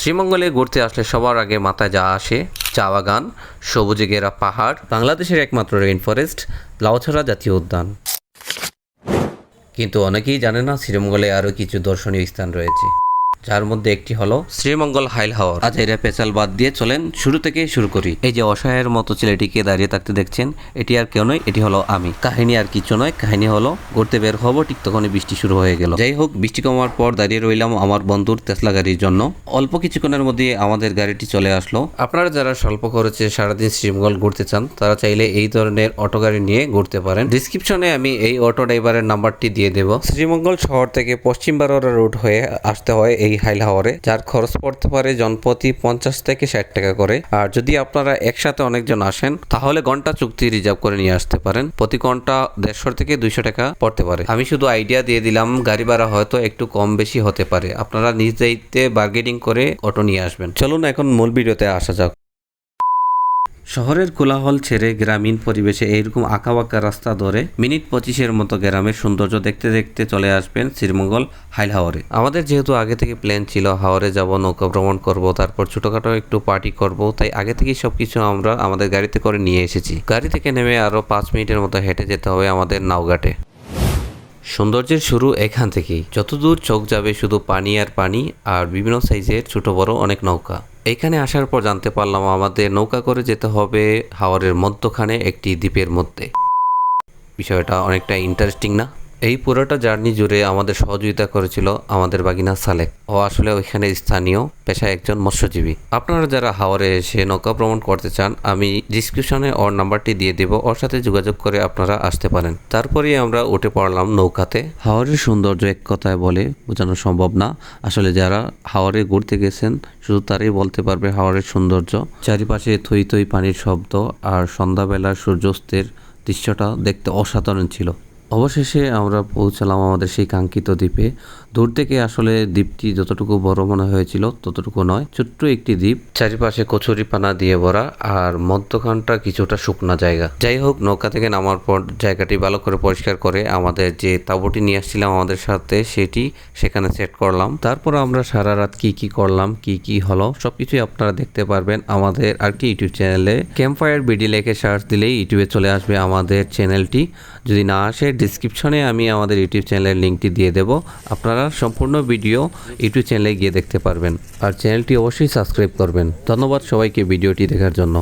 শ্রীমঙ্গলে ঘুরতে আসলে সবার আগে মাথায় যা আসে, চা বাগান, সবুজে ঘেরা পাহাড়, বাংলাদেশের একমাত্র রেইন ফরেস্ট লাউছড়া জাতীয় উদ্যান। কিন্তু অনেকেই জানে না, শ্রীমঙ্গলে আরও কিছু দর্শনীয় স্থান রয়েছে। যার মধ্যে একটি হলো শ্রীমঙ্গল হাইল হাওর। আজ এরা পেঁচাল বাদ দিয়ে চলেন শুরু থেকে শুরু করি। এই যে অসহায়ের মতো ছেলেটিকে দাঁড়িয়ে থাকতে দেখছেন এটি আর কেউ নয় এটি হলো আমি। কাহিনী আর কিছু নয় কাহিনী হলো ঘুরতে বের হব ঠিক তখনই বৃষ্টি শুরু হয়ে গেল। যাই হোক বৃষ্টি কমার পর দাঁড়িয়ে রইলাম আমার বন্ধুর তেসলা গাড়ির জন্য। অল্প কিছুক্ষণের মধ্যে আমাদের গাড়িটি চলে আসলো। আপনারা যারা স্বল্প খরচে সারাদিন শ্রীমঙ্গল ঘুরতে চান তারা চাইলে এই ধরনের অটো গাড়ি নিয়ে ঘুরতে পারেন। ডিসক্রিপশনে আমি এই অটো ড্রাইভারের নাম্বারটি দিয়ে দেব। শ্রীমঙ্গল শহর থেকে পশ্চিম বারোরা রুট হয়ে আসতে হয় এই হাইল হাওয়ারে, যার খরচ পড়তে পারে জনপ্রতি পঞ্চাশ থেকে ষাট টাকা করে। আর যদি আপনারা একসাথে অনেকজন আসেন, তাহলে ঘণ্টা চুক্তি রিজার্ভ করে নিয়ে আসতে পারেন। প্রতি ঘণ্টা দেড়শো থেকে দুইশো টাকা পড়তে পারে। আমি শুধু আইডিয়া দিয়ে দিলাম, গাড়ি ভাড়া হয়তো একটু কম বেশি হতে পারে। আপনারা নিজ দায়িত্বে বার্গেনিং করে অটো নিয়ে আসবেন। চলুন এখন মূল ভিডিওতে আসা যাক। শহরের কোলাহল ছেড়ে গ্রামীণ পরিবেশে এইরকম আঁকাবাঁকা রাস্তা ধরে মিনিট পঁচিশের মতো গ্রামের সৌন্দর্য দেখতে দেখতে চলে আসবেন শ্রীমঙ্গল হাইল হাওরে। আমাদের যেহেতু আগে থেকে প্ল্যান ছিল হাওরে যাব, নৌকা ভ্রমণ করব, তারপর ছোটখাটো একটু পার্টি করব, তাই আগে থেকেই সব কিছু আমরা আমাদের গাড়িতে করে নিয়ে এসেছি। গাড়ি থেকে নেমে আরও পাঁচ মিনিটের মতো হেঁটে যেতে হবে আমাদের নাওঘাটে। সৌন্দর্যের শুরু এখান থেকেই। যতদূর চোখ যাবে শুধু পানি আর পানি, আর বিভিন্ন সাইজের ছোট বড় অনেক নৌকা। এখানে আসার পর জানতে পারলাম আমাদের নৌকা করে যেতে হবে হাওয়ারের মধ্যখানে একটি দ্বীপের মধ্যে। বিষয়টা অনেকটা ইন্টারেস্টিং না? এই পুরোটা জার্নি জুড়ে আমাদের সহযোগিতা করেছিল আমাদের বাগিনা সালেক ও আসলে ওইখানে স্থানীয় পেশায় একজন মৎস্যজীবী। আপনারা যারা হাওরে এসে নৌকা ভ্রমণ করতে চান, আমি ডিসক্রিপশনে ওর নাম্বারটি দিয়ে দেব। ওর সাথে যোগাযোগ করে আপনারা আসতে পারেন। তারপরেই আমরা উঠে পড়লাম নৌকাতে। হাওরের সৌন্দর্য এক কথায় বলে বোঝানো সম্ভব না। আসলে যারা হাওরে ঘুরতে গেছেন, শুধু তারাই বলতে পারবে হাওরের সৌন্দর্য। চারিপাশে থই থই পানির শব্দ আর সন্ধ্যাবেলার সূর্যাস্তের দৃশ্যটা দেখতে অসাধারণ ছিল। অবশেষে আমরা পৌঁছালাম আমাদের সেই কাঙ্ক্ষিত দ্বীপে। দূর থেকে আসলে দ্বীপটি যতটুকু বড় মনে হয়েছিল ততটুকু নয়, ছোট্ট একটি দ্বীপ। চারিপাশে কচুরি পানা দিয়ে ভরা আর মধ্যখানটা কিছুটা শুকনা জায়গা। যাই হোক, নৌকা থেকে নামার পর জায়গাটি ভালো করে পরিষ্কার করে আমাদের যে তাঁবুটি নিয়ে আসছিলাম আমাদের সাথে সেটি সেখানে সেট করলাম। তারপর আমরা সারা রাত কি কি করলাম, কি কি হলো, সবকিছুই আপনারা দেখতে পারবেন আমাদের আর কি ইউটিউব চ্যানেলে। ক্যাম্পফায়ার বিডি লেখে সার্চ দিলেই ইউটিউবে চলে আসবে আমাদের চ্যানেলটি। যদি না আসে ডিসক্রিপশনে আমি আমাদের ইউটিউব চ্যানেলের লিঙ্কটি দিয়ে দেব। আপনারা সম্পূর্ণ ভিডিও ইউটিউব চ্যানেলে গিয়ে দেখতে পারবেন। আর চ্যানেলটি অবশ্যই সাবস্ক্রাইব করবেন। ধন্যবাদ সবাইকে ভিডিওটি দেখার জন্য।